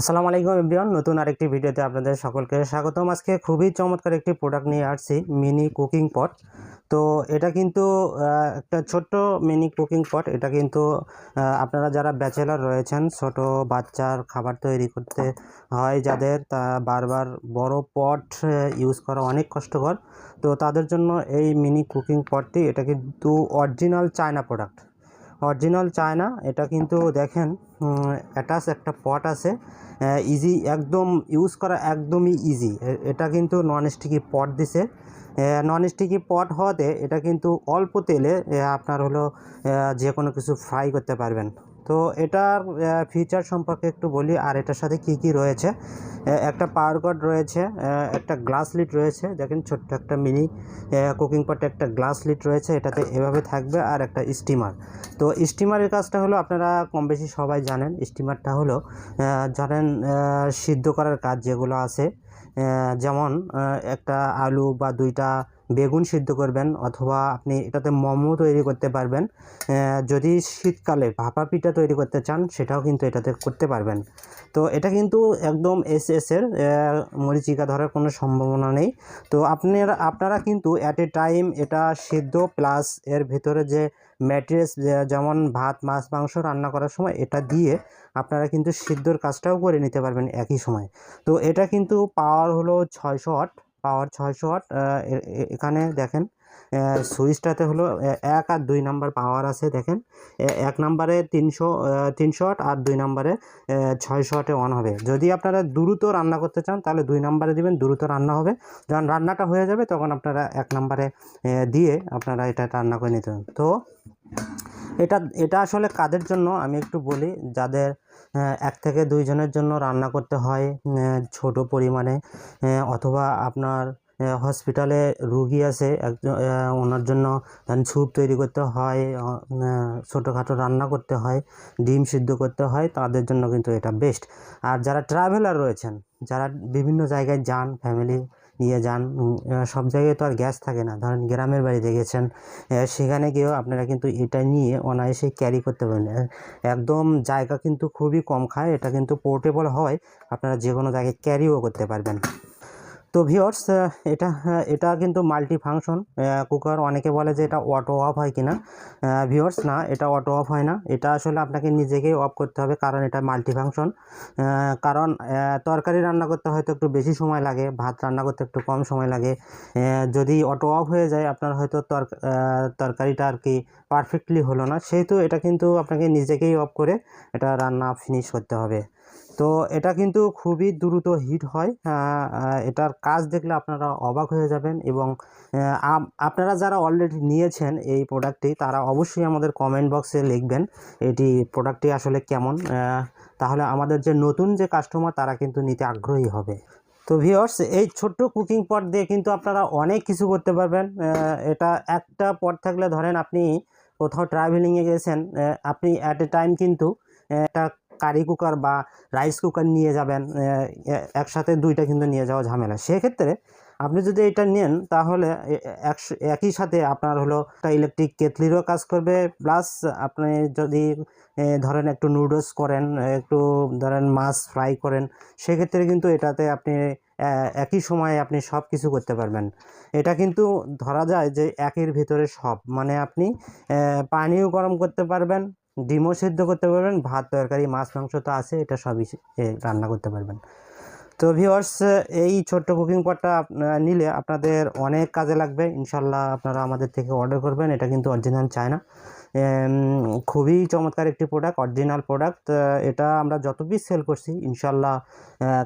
আসসালামু আলাইকুম এভরিওয়ান, নতুন আরেকটি ভিডিওতে আপনাদের সকলকে স্বাগতম। আজকে খুবই চমৎকার একটি প্রোডাক্ট নিয়ে আসছি মিনি কুকিং পট তো এটা কিন্তু একটা ছোট্ট মিনি কুকিং পট এটা কিন্তু আপনারা যারা ব্যাচেলার রয়েছেন, ছোট বাচ্চার খাবার তৈরি করতে হয় যাদের, তা বারবার বড় পট ইউজ করা অনেক কষ্টকর। তো তাদের জন্য এই মিনি কুকিং পটটি এটা কিন্তু original China product original China, এটা কিন্তু দেখেন অ্যাটাচ একটা পট আছে ইজি একদম ইউজ করা একদমই ইজি এটা কিন্তু নন স্টিকি পট দিছে নন স্টিকি পট হওয়াতে এটা কিন্তু অল্প তেলে আপনার হলো যে কোনো কিছু ফ্রাই করতে পারবেন। তো এটার ফিচার সম্পর্কে একটু বলি, আর এটার সাথে কি কি রয়েছে? একটা পাওয়ার কর্ড রয়েছে একটা গ্লাস লিট রয়েছে, দেখেন ছোট্ট একটা মিনি কুকিং পটে একটা গ্লাস লিট রয়েছে, এটাতে এভাবে থাকবে, আর একটা স্টিমার তো স্টিমারের কাজটা হলো, আপনারা কম বেশি সবাই জানেন স্টিমারটা হলো জানেন সিদ্ধ করার কাজ যেগুলো আছে যেমন একটা আলু বা দুইটা বেগুন সিদ্ধ করবেন অথবা আপনি এটাতে মোমো তৈরি করতে পারবেন। যদি শীতকালে ভাপা পিঠা তৈরি করতে চান, সেটাও কিন্তু এটাতে করতে পারবেন। তো এটা কিন্তু একদম এস এসের মরিচিকা ধরার কোনো সম্ভাবনা নেই। তো আপনারা আপনারা কিন্তু অ্যাট এ টাইম এটা সিদ্ধ প্লাস এর ভেতরে যে ম্যাটেরিয়ালস যেমন ভাত, মাছ, মাংস রান্না করার সময় এটা দিয়ে আপনারা কিন্তু সিদ্ধর কাজটাও করে নিতে পারবেন একই সময়। তো এটা কিন্তু পাওয়ার হলো ছয়শো ওয়াট পাওয়ার ছয়শো ওয়াট এখানে দেখেন সুইচটাতে হলো এক আর দুই নাম্বার পাওয়ার আছে, দেখেন এক নাম্বারে তিনশো তিনশো ওয়াট আর দুই নাম্বারে ছয়শো ওয়াটে অন হবে। যদি আপনারা দ্রুত রান্না করতে চান, তাহলে দুই নাম্বারে দিবেন, দ্রুত রান্না হবে। যখন রান্নাটা হয়ে যাবে, তখন আপনারা এক নাম্বারে দিয়ে আপনারা এটা রান্না করে নিতে তো এটা এটা আসলে কাদের জন্য? আমি একটু বলি, যাদের এক থেকে দুইজনের জন্য রান্না করতে হয় ছোট পরিমাণে অথবা আপনার হসপিটালে রুগী আছে, একজন ওনার জন্য স্যুপ তৈরি করতে হয় ছোটোখাটো রান্না করতে হয়, ডিম সিদ্ধ করতে হয়, তাদের জন্য কিন্তু এটা বেস্ট আর যারা ট্রাভেলার রয়েছেন, যারা বিভিন্ন জায়গায় যান ফ্যামিলি নিয়ে যান। সব জায়গায় তো আর গ্যাস থাকে না। ধরেন গ্রামের বাড়িতে গেছেন সেখানে গিয়েও আপনারা কিন্তু এটা নিয়ে অনায়াসে ক্যারি করতে পারেন। একদম জায়গা কিন্তু খুবই কম খায়, এটা কিন্তু পোর্টেবল হয়, আপনারা যে কোনো জায়গায় ক্যারিও করতে পারবেন। তো ভিওর্স এটা এটা কিন্তু মাল্টি ফাংশন কুকার অনেকে বলে যে এটা অটো অফ হয় কিনা। ভিওর্স না, এটা অটো অফ হয় না। এটা আসলে আপনাকে নিজেকেই অফ করতে হবে কারণ এটা মাল্টি ফাংশন কারণ তরকারি রান্না করতে হয়তো একটু বেশি সময় লাগে, ভাত রান্না করতে একটু কম সময় লাগে। যদি অটো অফ হয়ে যায়, আপনার হয়তো তর তরকারিটা আর কি পারফেক্টলি হলো না। সেহেতু এটা কিন্তু আপনাকে নিজেকেই অফ করে এটা রান্না ফিনিশ করতে হবে। তো এটা কিন্তু খুবই দ্রুত হিট হয়। এটার কাজ দেখলে আপনারা অবাক হয়ে যাবেন এবং আপনারা যারা অলরেডি নিয়েছেন এই প্রোডাক্টটি তারা অবশ্যই আমাদের কমেন্ট বক্সে লিখবেন এটি প্রোডাক্টটি আসলে কেমন। তাহলে আমাদের যে নতুন যে কাস্টমার তারা কিন্তু নিতে আগ্রহী হবে। তো ভিওর্স এই ছোট্ট কুকিং পট দিয়ে কিন্তু আপনারা অনেক কিছু করতে পারবেন। এটা একটা পট থাকলে ধরেন আপনি কোথাও ট্রাভেলিংয়ে গেছেন আপনি অ্যাট এ টাইম কিন্তু একটা কারি কুকার বা রাইস কুকার নিয়ে যাবেন একসাথে দুইটা কিন্তু নিয়ে যাওয়া ঝামেলা। সেক্ষেত্রে আপনি যদি এটা নেন, তাহলে একই সাথে আপনার হলো একটা ইলেকট্রিক কেটলিরও কাজ করবে প্লাস আপনি যদি ধরেন একটু নুডলস করেন, একটু ধরেন মাছ ফ্রাই করেন, সেক্ষেত্রে কিন্তু এটাতে আপনি একই সময়ে আপনি সব কিছু করতে পারবেন। এটা কিন্তু ধরা যায় যে একের ভিতরে সব। মানে আপনি পানিও গরম করতে পারবেন ডিমও সেদ্ধ করতে পারবেন, ভাত, তরকারি, মাছ, মাংস তো আছে, এটা সবই রান্না করতে পারবেন। তো ভিওয়ার্স এই ছোট্ট কুকিং পটটা নিলে আপনাদের অনেক কাজে লাগবে। ইনশাল্লাহ আপনারা আমাদের থেকে অর্ডার করবেন, এটা কিন্তু অরিজিনাল চায়না। খুবই চমৎকার একটি প্রোডাক্ট অরিজিনাল প্রোডাক্ট এটা আমরা যত পিস সেল করছি ইনশাল্লাহ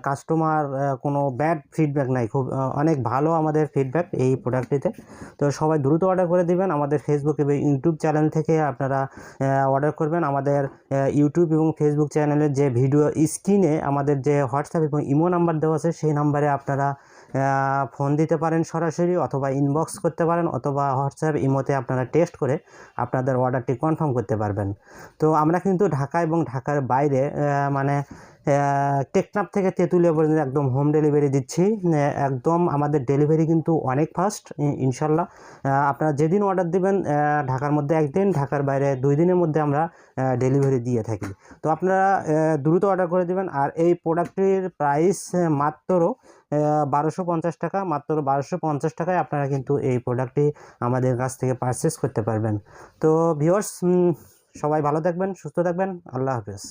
কাস্টমার কোনো ব্যাড ফিডব্যাক নাই। খুব অনেক ভালো আমাদের ফিডব্যাক এই প্রোডাক্টটিতে তো সবাই দ্রুত অর্ডার করে দিবেন। আমাদের ফেসবুক এবং ইউটিউব চ্যানেল থেকে আপনারা অর্ডার করবেন। আমাদের ইউটিউব এবং ফেসবুক চ্যানেলের যে ভিডিও স্ক্রিনে আমাদের যে হোয়াটসঅ্যাপ এবং ইমো নাম্বার দেওয়া আছে, সেই নাম্বারে আপনারা ফোন দিতে পারেন সরাসরি অথবা ইনবক্স করতে পারেন অথবা হোয়াটসঅ্যাপ ইমোতে আপনারা টেস্ট করে আপনাদের অর্ডারটি কনফার্ম করতে পারবেন। তো আমরা কিন্তু ঢাকা এবং ঢাকার বাইরে মানে টেকনাপ থেকে তেঁতুলিয়া পর্যন্ত একদম হোম ডেলিভারি দিচ্ছি। একদম আমাদের ডেলিভারি কিন্তু অনেক ফাস্ট ইনশাল্লাহ। আপনারা যেদিন অর্ডার দেবেন ঢাকার মধ্যে একদিন, ঢাকার বাইরে দুই দিনের মধ্যে আমরা ডেলিভারি দিয়ে থাকি। তো আপনারা দ্রুত অর্ডার করে দেবেন। আর এই প্রোডাক্টটির প্রাইস মাত্র বারোশো পঞ্চাশ টাকা, মাত্র বারোশো পঞ্চাশ টাকায় আপনারা কিন্তু এই প্রোডাক্টটি আমাদের কাছ থেকে পারচেস করতে পারবেন। তো ভিওর্স সবাই ভালো থাকবেন, সুস্থ থাকবেন, আল্লাহ হাফেজ।